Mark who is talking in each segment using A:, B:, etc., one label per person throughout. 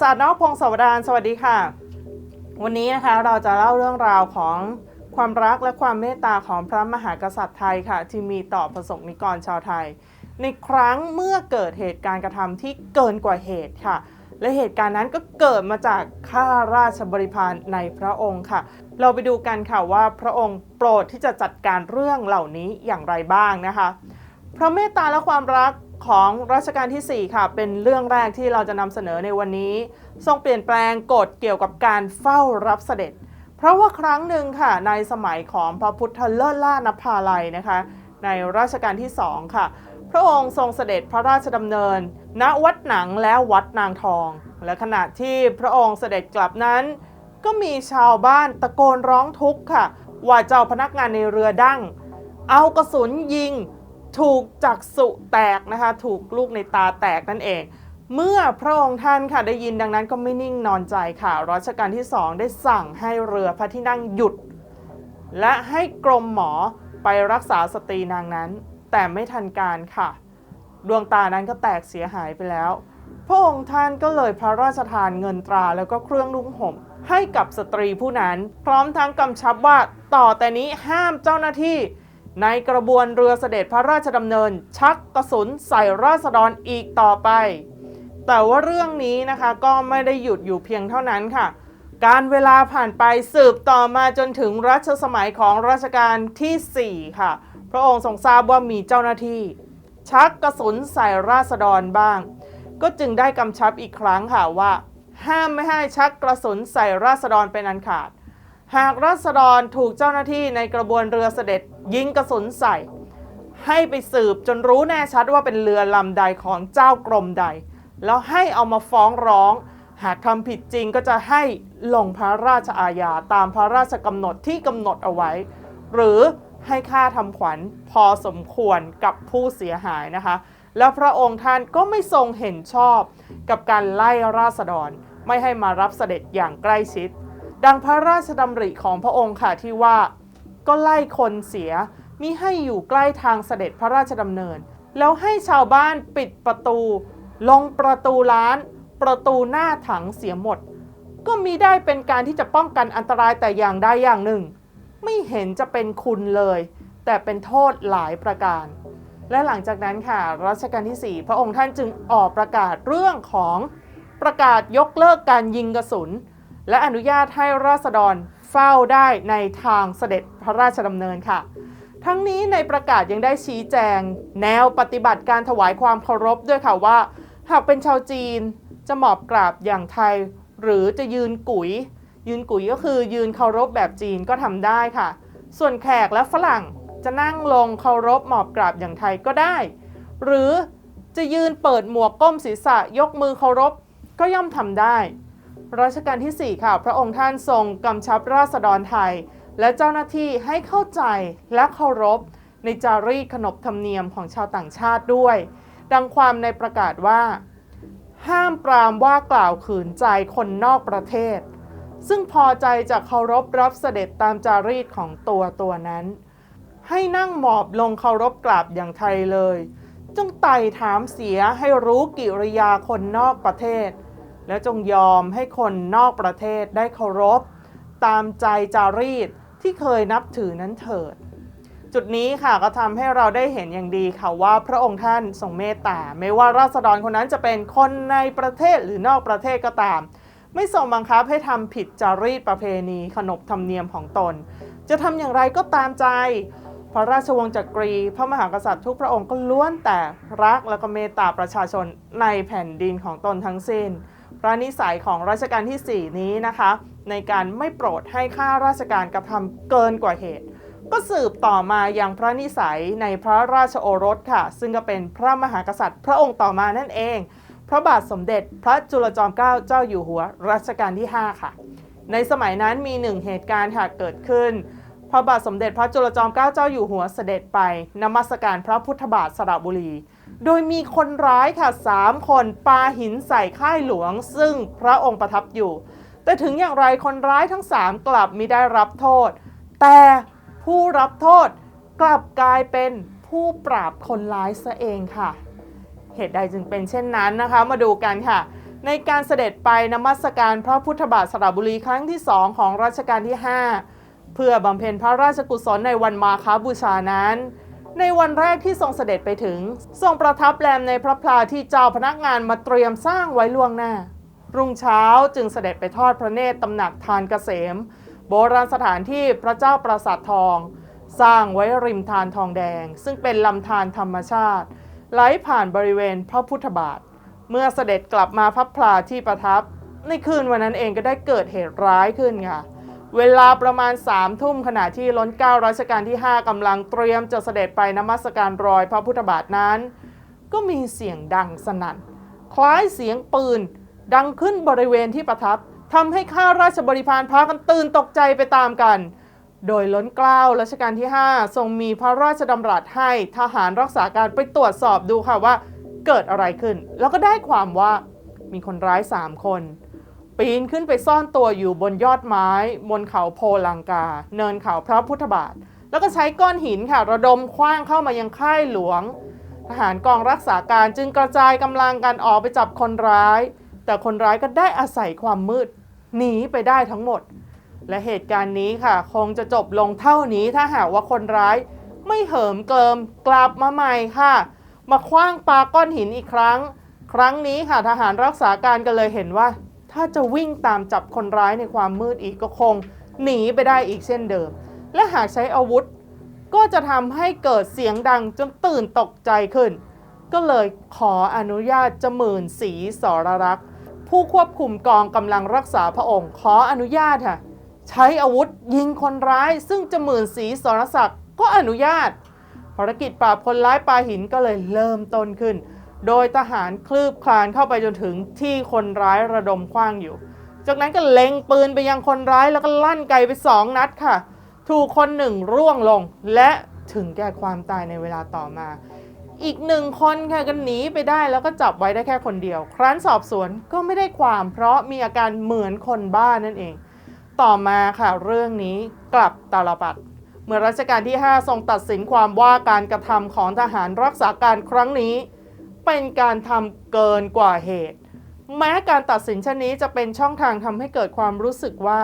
A: ศาสตร์นอกพงศาวดารสวัสดีค่ะ วันนี้นะคะเราจะเล่าเรื่องราวของความรักและความเมตตาของพระมหากษัตริย์ไทยค่ะ ที่มีต่อประสบนิกรชาวไทย ในครั้งเมื่อเกิดเหตุการณ์กระทำที่เกินกว่าเหตุค่ะ และเหตุการณ์นั้นก็เกิดมาจากข้าราชบริพารในพระองค์ค่ะ เราไปดูกันค่ะว่าพระองค์โปรดที่จะจัดการเรื่องเหล่านี้อย่างไรบ้างนะคะพระเมตตาและความรัก ของรัชกาลที่ 4 ค่ะ เป็นเรื่องแรกที่เราจะนำเสนอในวันนี้ ทรงเปลี่ยนแปลงกฎเกี่ยวกับการเฝ้ารับเสด็จ เพราะว่าครั้งหนึ่งค่ะ ในสมัยของพระพุทธเลิศล่านภาลัยนะคะ ในรัชกาลที่2ค่ะ พระองค์ทรงเสด็จพระราชดำเนิน ณวัดหนังและวัดนางทอง และขณะที่พระองค์เสด็จกลับนั้น ก็มีชาวบ้านตะโกนร้องทุกข์ค่ะ ว่าเจ้าพนักงานในเรือดั้งเอากระสุนยิง ถูกจักษุแตกนะคะ ถูกลูกในตาแตกนั่นเอง เมื่อพระองค์ท่านค่ะได้ยินดังนั้นก็ไม่นิ่งนอนใจค่ะรัชกาลที่สองได้สั่งให้เรือพระที่นั่งหยุด และให้กรมหมอไปรักษาสตรีนางนั้น แต่ไม่ทันการค่ะ ดวงตานั้นก็แตกเสียหายไปแล้ว พระองค์ท่านก็เลยพระราชทานเงินตราแล้วก็เครื่องนุ่งห่มให้กับสตรีผู้นั้น พร้อมทั้งกำชับว่าต่อแต่นี้ห้ามเจ้าหน้าที่ ในกระบวนเรือเสด็จพระราชดำเนิน ชักกระสุนใส่ราษฎรอีกต่อไป แต่ว่าเรื่องนี้นะคะก็ไม่ได้หยุดอยู่เพียงเท่านั้นค่ะ การเวลาผ่านไปสืบต่อมาจนถึงรัชสมัยของรัชกาลที่ 4 ค่ะ พระองค์ทรงทราบว่ามีเจ้าหน้าที่ ชักกระสุนใส่ราษฎรบ้าง ก็จึงได้กำชับอีกครั้งค่ะว่า ห้ามไม่ให้ชักกระสุนใส่ราษฎรเป็นอันขาด หากราษฎรถูกเจ้าหน้าที่ในกระบวนเรือเสด็จ ยิงกระสุนใส่ ให้ไปสืบจนรู้แน่ชัดว่าเป็นเรือลำใดของเจ้ากรมใด แล้วให้เอามาฟ้องร้อง หากทำผิดจริงก็จะให้ลงพระราชอาญาตามพระราชกำหนดที่กำหนดเอาไว้ หรือให้ค่าทำขวัญพอสมควรกับผู้เสียหายนะคะ แล้วพระองค์ท่านก็ไม่ทรงเห็นชอบกับการไล่ราษฎรไม่ให้มารับเสด็จอย่างใกล้ชิด ดังพระราชดำริของพระองค์ค่ะที่ว่า ก็ไล่คนเสียมิให้อยู่ใกล้ทางเสด็จพระราชดำเนิน แล้วให้ชาวบ้านปิดประตู ลงประตูร้าน ประตูหน้าถังเสียหมด ก็มีได้เป็นการที่จะป้องกันอันตรายแต่อย่างใดอย่างหนึ่ง ไม่เห็นจะเป็นคุณเลย แต่เป็นโทษหลายประการ และหลังจากนั้นค่ะรัชกาลที่ 4 พระองค์ท่านจึงออกประกาศเรื่องของประกาศยกเลิกการยิงกระสุน และอนุญาตให้ราษฎร ฝ้าได้ในทางเสด็จพระราชดำเนินค่ะ ทั้งนี้ในประกาศยังได้ชี้แจง แนวปฏิบัติการถวายความเคารพด้วยค่ะว่า หากเป็นชาวจีนจะหมอบกราบอย่างไทย หรือจะยืนกุย ยืนกุยก็คือยืนเคารพแบบจีนก็ทำได้ค่ะ ส่วนแขกและฝรั่งจะนั่งลงเคารพหมอบกราบอย่างไทยก็ได้ หรือจะยืนเปิดหมวกก้มศีรษะยกมือเคารพก็ย่อมทำได้ รัชกาลที่ 4 ค่ะ พระองค์ท่านทรงกำชับราษฎรไทย และเจ้าหน้าที่ให้เข้าใจและเคารพ ในจารีตขนบธรรมเนียมของชาวต่างชาติด้วย ดังความในประกาศว่า ห้ามปรามว่ากล่าวขืนใจคนนอกประเทศ ซึ่งพอใจจะเคารพรับเสด็จตามจารีตของตัวตัวนั้น ให้นั่งหมอบลงเคารพกราบอย่างไทยเลยจงไต่ถามเสียให้รู้กิริยาคนนอกประเทศ และจงยอมให้คนนอกประเทศได้เคารพ ตามใจจารีตที่เคยนับถือนั้นเถิด จุดนี้ค่ะก็ทำให้เราได้เห็นอย่างดีค่ะว่าพระองค์ท่านทรงเมตตา ไม่ว่าราษฎรคนนั้นจะเป็นคนในประเทศหรือนอกประเทศก็ตาม ไม่ทรงบังคับให้ทำผิดจารีตประเพณีขนบธรรมเนียมของตน จะทำอย่างไรก็ตามใจ พระราชวงศ์จักรี พระมหากษัตริย์ทุกพระองค์ก็ล้วนแต่รักและก็เมตตาประชาชนในแผ่นดินของตนทั้งสิ้น พระนิสัยของรัชกาลที่ 4 นี้นะคะ ในการไม่โปรดให้ข้าราชการกระทำเกินกว่าเหตุ ก็สืบต่อมาอย่างพระนิสัยในพระราชโอรสค่ะ ซึ่งก็เป็นพระมหากษัตริย์ พระองค์ต่อมานั่นเอง พระบาทสมเด็จพระจุลจอมเกล้าเจ้าอยู่หัวรัชกาลที่ 5 ค่ะ ในสมัยนั้นมีหนึ่งเหตุการณ์ค่ะเกิดขึ้นพระบาทสมเด็จพระจุลจอมเกล้าเจ้าอยู่หัวเสด็จไปนมัสการพระพุทธบาทสระบุรี โดยมีคนร้ายค่ะสามคนปาหินใส่ค่ายหลวง ซึ่งพระองค์ประทับอยู่ แต่ถึงอย่างไรคนร้ายทั้งสามกลับมิได้รับโทษ แต่ผู้รับโทษกลับกลายเป็นผู้ปราบคนร้ายซะเองค่ะ เหตุใดจึงเป็นเช่นนั้นนะคะ มาดูกันค่ะ ในการเสด็จไปนมัสการพระพุทธบาทสระบุรีครั้งที่สองของรัชกาลที่ 5 เพื่อบำเพ็ญพระราชกุศลในวันมาคาบูชานั้น ในวันแรกที่ทรงเสด็จไปถึง ทรงประทับแรมในพระพลาที่เจ้าพนักงานมาเตรียมสร้างไว้ล่วงหน้า รุ่งเช้าจึงเสด็จไปทอดพระเนตรตำหนักทานเกษม โบราณสถานที่พระเจ้าปราสาททอง สร้างไว้ริมทานทองแดง ซึ่งเป็นลำธารธรรมชาติ ไหลผ่านบริเวณพระพุทธบาท เมื่อเสด็จกลับมาพับพลาที่ประทับ ในคืนวันนั้นเองก็ได้เกิดเหตุร้ายขึ้นค่ะ เวลาประมาณ3ามทุ่มขณะที่ล้นเกล้ารัชกาลที่ 5กำลังเตรียมจะเสด็จไปนมัสการรอยพระพุทธบาทนั้น ก็มีเสียงดังสนั่น คล้ายเสียงปืน ดังขึ้นบริเวณที่ประทับทำให้ข้าราชบริพารพากันตื่นตกใจไปตามกัน โดยล้นเกล้ารัชกาลที่ 5 ทรงมีพระราชดำรัสให้ทหารรักษาการไปตรวจสอบดูค่ะว่าเกิดอะไรขึ้น แล้วก็ได้ความว่ามีคนร้าย 3 คน ปีนขึ้นไปซ่อนตัวอยู่บนยอดไม้ บนเขาโพลังกา เนินเขาพระพุทธบาท แล้วก็ใช้ก้อนหินค่ะระดมคว้างเข้ามายังค่ายหลวง ทหารกองรักษาการจึงกระจายกำลังกันออกไปจับคนร้าย แต่คนร้ายก็ได้อาศัยความมืดหนีไปได้ทั้งหมด และเหตุการณ์นี้ค่ะ คงจะจบลงเท่านี้ถ้าหากว่าคนร้ายไม่เหิมเกิมกลับมาใหม่ค่ะ มาคว้างปาก้อนหินอีกครั้ง ครั้งนี้ค่ะทหารรักษาการก็เลยเห็นว่า ถ้าจะวิ่งตามจับคนร้ายในความมืดอีกก็คง หนีไปได้อีกเช่นเดิม และหากใช้อาวุธ ก็จะทำให้เกิดเสียงดังจนตื่นตกใจขึ้น ก็เลยขออนุญาตจมื่นสีสรรักษ์ผู้ควบคุมกองกำลังรักษาพระองค์ ขออนุญาตค่ะใช้อาวุธยิงคนร้าย ซึ่งจมื่นสีสรศักดิ์ก็อนุญาตภารกิจปราบคนร้ายปาหินก็เลยเริ่มต้นขึ้น โดยทหารคลืบคลานเข้าไปจนถึงที่คนร้ายระดมคว้างอยู่ จากนั้นก็เล็งปืนไปยังคนร้ายแล้วก็ลั่นไกไปสองนัดค่ะ ถูกคนหนึ่งร่วงลงและถึงแก่ความตายในเวลาต่อมา อีกหนึ่งคนค่ะก็หนีไปได้แล้วก็จับไว้ได้แค่คนเดียว ครั้นสอบสวนก็ไม่ได้ความเพราะมีอาการเหมือนคนบ้านั่นเอง ต่อมาค่ะเรื่องนี้กลับตาลปัดเมื่อรัชกาลที่ 5 ทรงตัดสินความว่าการกระทำของทหารรักษาการครั้งนี้ เป็นการทำเกินกว่าเหตุ แม้การตัดสินชนนี้จะเป็นช่องทางทำให้เกิดความรู้สึกว่า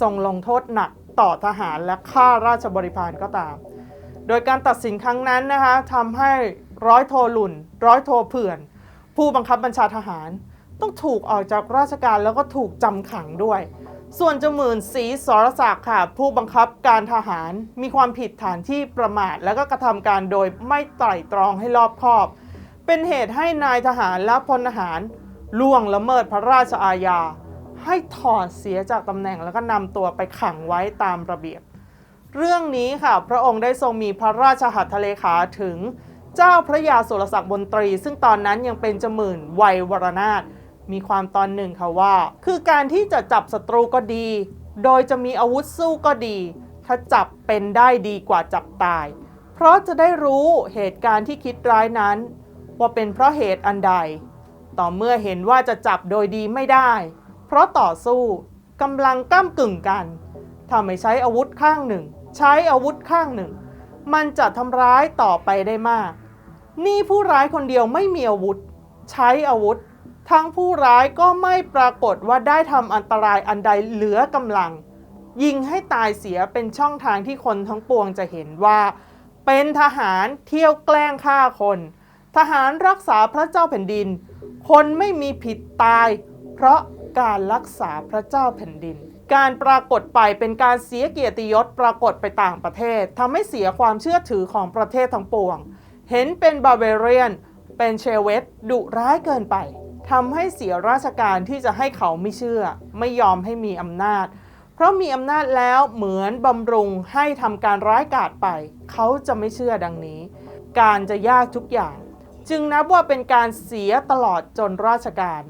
A: ทรงลงโทษหนักต่อทหารและข้าราชบริพารก็ตาม โดยการตัดสินครั้งนั้นนะคะทำให้ร้อยโทหลุนร้อยโทเผื่อน ผู้บังคับบัญชาทหาร ต้องถูกออกจากราชการแล้วก็ถูกจำขังด้วย ส่วนจมื่นศรีสรศักดิ์ค่ะ ผู้บังคับการทหารมีความผิดฐานที่ประมาท และก็กระทำการโดยไม่ไตร่ตรองให้รอบคอบ เป็นเหตุให้นายทหารและพลทหารล่วงละเมิดพระราชอาญา ให้ถอดเสียจากตำแหน่งแล้วก็นำตัวไปขังไว้ตามระเบียบ เรื่องนี้ค่ะ พระองค์ได้ทรงมีพระราชหัตถเลขาถึงเจ้าพระยาสุรศักดิ์บนตรี ซึ่งตอนนั้นยังเป็นจมื่นวัยวรนาถมีความตอนหนึ่งค่ะว่า คือการที่จะจับศัตรูก็ดี โดยจะมีอาวุธสู้ก็ดี ถ้าจับเป็นได้ดีกว่าจับตาย เพราะจะได้รู้เหตุการณ์ที่คิดร้ายนั้น ว่าเป็นเพราะเหตุอันใด ต่อเมื่อเห็นว่าจะจับโดยดีไม่ได้ เพราะต่อสู้กำลังก้ากึ่งกันถ้าไม่ใช้อาวุธข้างหนึ่ง ใช้อาวุธข้างหนึ่ง มันจะทำร้ายต่อไปได้มาก นี่ผู้ร้ายคนเดียวไม่มีอาวุธ ใช้อาวุธ ทั้งผู้ร้ายก็ไม่ปรากฏว่าได้ทำอันตรายอันใดเหลือกำลัง ยิงให้ตายเสียเป็นช่องทางที่คนทั้งปวงจะเห็นว่า เป็นทหารเที่ยวแกล้งฆ่าคน ทหารรักษาพระเจ้าแผ่นดิน คนไม่มีผิดตาย เพราะการรักษาพระเจ้าแผ่นดิน การปรากฏไปเป็นการเสียเกียรติยศปรากฏไปต่างประเทศทำให้เสียความเชื่อถือของประเทศทั้งปวง เห็นเป็นบาเบเรียน เป็นเชเวตดุร้ายเกินไปทำให้เสียราชการที่จะให้เขาไม่เชื่อ ไม่ยอมให้มีอำนาจ เพราะมีอำนาจแล้วเหมือนบำรุงให้ทำการร้ายกาจไป เขาจะไม่เชื่อดังนี้ การจะยากทุกอย่าง จึงนับว่าเป็นการเสียตลอดจนราชการ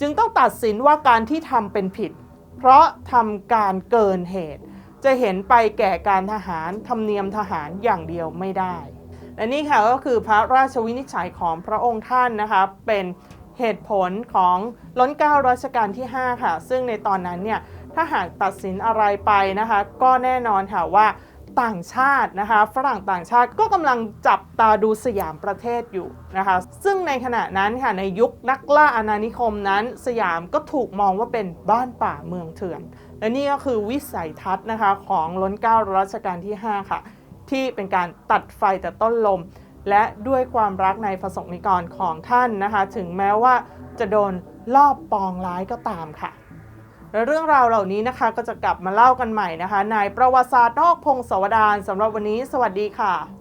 A: จึงต้องตัดสินว่าการที่ทำเป็นผิด เพราะทำการเกินเหตุ จะเห็นไปแก่การทหารธรรมเนียมทหารอย่างเดียวไม่ได้ และนี่ค่ะก็คือพระราชวินิจฉัยของพระองค์ท่านนะคะเป็นเหตุผลของล้นเกล้ารัชกาลที่ 5 ค่ะ ซึ่งในตอนนั้นเนี่ยถ้าหากตัดสินอะไรไปนะคะ ก็แน่นอนค่ะว่า ต่างชาตินะคะ ฝรั่งต่างชาติก็กำลังจับตาดูสยามประเทศอยู่นะคะ ซึ่งในขณะนั้นค่ะในยุคนักล่าอาณานิคมนั้น สยามก็ถูกมองว่าเป็นบ้านป่าเมืองเถื่อน และนี่ก็คือวิสัยทัศน์นะคะของล้นเกล้ารัชกาลที่ 5 ค่ะ ที่เป็นการตัดไฟแต่ต้นลม และด้วยความรักในประสงค์นิกรของท่านนะคะ ถึงแม้ว่าจะโดนลอบปองร้ายก็ตามค่ะ และเรื่องราวเหล่านี้นะคะก็จะกลับมาเล่ากันใหม่นะคะ ในประวัติศาสตร์นอกพงศาวดารสำหรับวันนี้ สวัสดีค่ะ